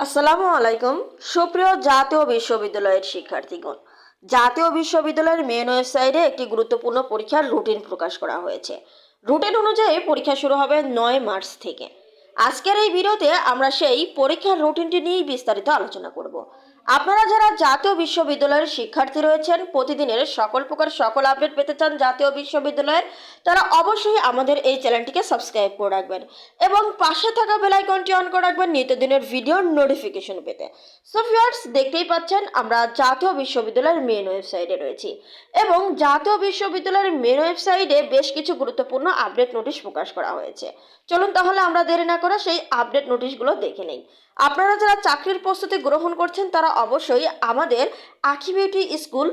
আসসালামু আলাইকুম। সুপ্রিয় জাতীয় বিশ্ববিদ্যালয়ের শিক্ষার্থীগণ, জাতীয় বিশ্ববিদ্যালয়ের মেন ওয়েবসাইটে একটি গুরুত্বপূর্ণ পরীক্ষার রুটিন প্রকাশ করা হয়েছে। রুটিন অনুযায়ী পরীক্ষা শুরু হবে নয় মার্চ থেকে। আজকের এই ভিডিওতে আমরা সেই পরীক্ষার রুটিনটি নিয়েই বিস্তারিত আলোচনা করব। আপনারা যারা জাতীয় বিশ্ববিদ্যালয়ের শিক্ষার্থী রয়েছেন, প্রতিদিনের সকল প্রকার সকল আপডেট পেতে চান জাতীয় বিশ্ববিদ্যালয়ের, তারা অবশ্যই আমাদের এই চ্যানেলটিকে সাবস্ক্রাইব করে রাখবেন এবং পাশে থাকা বেল আইকনটি অন করে রাখবেন নিত্যদিনের ভিডিও নোটিফিকেশন পেতে। সো ভিউয়ার্স দেখতেই পাচ্ছেন আমরা জাতীয় বিশ্ববিদ্যালয়ের মেন ওয়েবসাইটে রয়েছি এবং জাতীয় বিশ্ববিদ্যালয়ের মেন ওয়েবসাইটে বেশ কিছু গুরুত্বপূর্ণ আপডেট নোটিশ প্রকাশ করা হয়েছে। চলুন তাহলে আমরা দেরি না করে সেই আপডেট নোটিশগুলো দেখে নেই। আপনারা যারা চাকরির প্রস্তুতি গ্রহণ করছেন, তারা অবশ্যই আমাদের আখি বিউটি স্কুল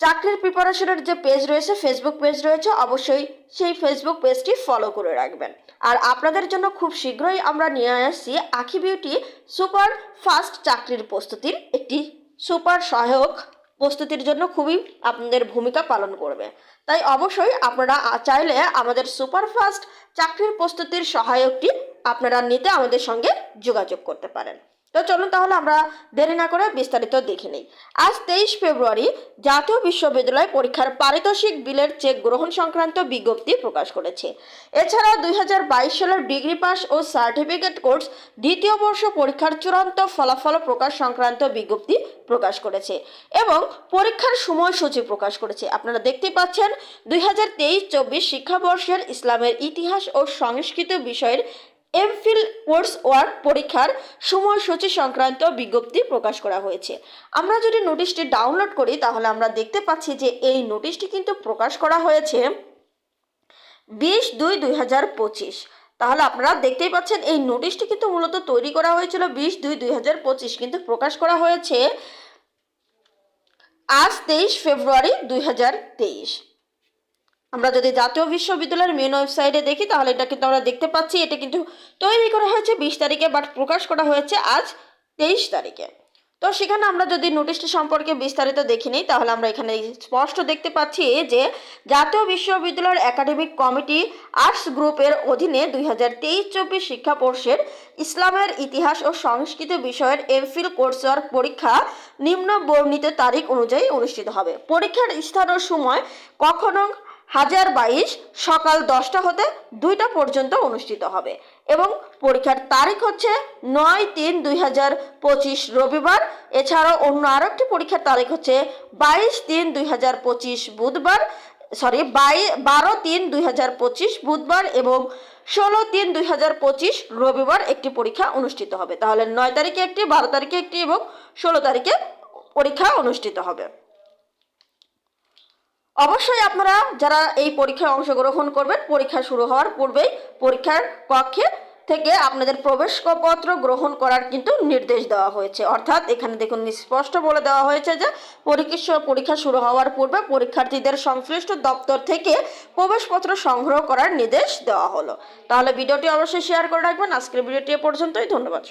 চাকরির প্রিপারেশনের যে পেজ রয়েছে ফেসবুক পেজ রয়েছে, অবশ্যই সেই ফেসবুক পেজটি ফলো করে রাখবেন। আর আপনাদের জন্য খুব শীঘ্রই আমরা নিয়ে আসছি আখি বিউটি সুপার ফাস্ট চাকরির প্রস্তুতির একটি সুপার সহায়ক প্রস্তুতির জন্য খুবই আপনাদের ভূমিকা পালন করবে। তাই অবশ্যই আপনারা চাইলে আমাদের সুপার ফাস্ট চাকরির প্রস্তুতির সহায়কটি আপনারা নিতে আমাদের সঙ্গে যোগাযোগ করতে পারেন। তো চলুন তাহলে আমরা দেরি না করে বিস্তারিত দেখে নিই। আজ তেইশ ফেব্রুয়ারি জাতীয় বিশ্ববিদ্যালয় পরীক্ষার পারিতোষিক বিলের চেক গ্রহণ সংক্রান্ত বিজ্ঞপ্তি প্রকাশ করেছে। এছাড়া দুই হাজার বাইশ সালের ডিগ্রি পাস ও সার্টিফিকেট কোর্স দ্বিতীয় বর্ষ পরীক্ষার চূড়ান্ত ফলাফল প্রকাশ সংক্রান্ত বিজ্ঞপ্তি প্রকাশ করেছে এবং পরীক্ষার সময়সূচি প্রকাশ করেছে। আপনারা দেখতে পাচ্ছেন, দুই হাজার তেইশ চব্বিশ শিক্ষাবর্ষের ইসলামের ইতিহাস ও সংস্কৃত বিষয়ের এমফিল কোর্স ওয়ার্ক পরীক্ষার সময়সূচি সংক্রান্ত বিজ্ঞপ্তি প্রকাশ করা হয়েছে। আমরা যদি নোটিশটি ডাউনলোড করি, তাহলে আমরা দেখতে পাচ্ছি যে এই নোটিশটি কিন্তু প্রকাশ করা হয়েছে বিশ দুই দুই হাজার পঁচিশ। তাহলে আপনারা দেখতেই পাচ্ছেন, এই নোটিশটি কিন্তু মূলত তৈরি করা হয়েছিল বিশ দুই দুই হাজার পঁচিশ, কিন্তু প্রকাশ করা হয়েছে আজ তেইশ ফেব্রুয়ারি দুই হাজার তেইশ। আমরা যদি জাতীয় বিশ্ববিদ্যালয়ের মেন ওয়েবসাইটে দেখি, তাহলে এটা কিন্তু আমরা দেখতে পাচ্ছি, এটা কিন্তু তৈরি করা হয়েছে বিশ তারিখে বাট প্রকাশ করা হয়েছে আজ তেইশ তারিখে। তো সেখানে আমরা যদি নোটিশটি সম্পর্কে বিস্তারিত দেখে নিই, তাহলে আমরা এখানে স্পষ্ট দেখতে পাচ্ছি যে জাতীয় বিশ্ববিদ্যালয়ের একাডেমিক কমিটি আর্টস গ্রুপের অধীনে দুই হাজার তেইশ চব্বিশ শিক্ষাবর্ষের ইসলামের ইতিহাস ও সংস্কৃত বিষয়ের এমফিল কোর্সের পরীক্ষা নিম্ন বর্ণিত তারিখ অনুযায়ী অনুষ্ঠিত হবে। পরীক্ষার স্থান ও সময় কখনো হাজার বাইশ সকাল দশটা হতে দুইটা পর্যন্ত অনুষ্ঠিত হবে এবং পরীক্ষার তারিখ হচ্ছে নয় তিন দুই হাজার পঁচিশ রবিবার। এছাড়াও অন্য আরও একটি পরীক্ষার তারিখ হচ্ছে বাইশ তিন দুই হাজার পঁচিশ বুধবার সরি বাই, বারো তিন দুই হাজার পঁচিশ বুধবার এবং ষোলো তিন দুই হাজার পঁচিশ রবিবার একটি পরীক্ষা অনুষ্ঠিত হবে। তাহলে নয় তারিখে একটি, বারো তারিখে একটি এবং ষোলো তারিখে পরীক্ষা অনুষ্ঠিত হবে। অবশ্যই আপনারা যারা এই পরীক্ষায় অংশগ্রহণ করবেন, পরীক্ষা শুরু হওয়ার পূর্বেই পরীক্ষার কক্ষে থেকে আপনাদের প্রবেশপত্র গ্রহণ করার কিন্তু নির্দেশ দেওয়া হয়েছে। অর্থাৎ এখানে দেখুন, স্পষ্ট বলে দেওয়া হয়েছে যে পরীক্ষা পরীক্ষা শুরু হওয়ার পূর্বে পরীক্ষার্থীদের সংশ্লিষ্ট দপ্তর থেকে প্রবেশপত্র সংগ্রহ করার নির্দেশ দেওয়া হলো। তাহলে ভিডিওটি অবশ্যই শেয়ার করে রাখবেন। আজকের ভিডিওটি এ পর্যন্তই। ধন্যবাদ।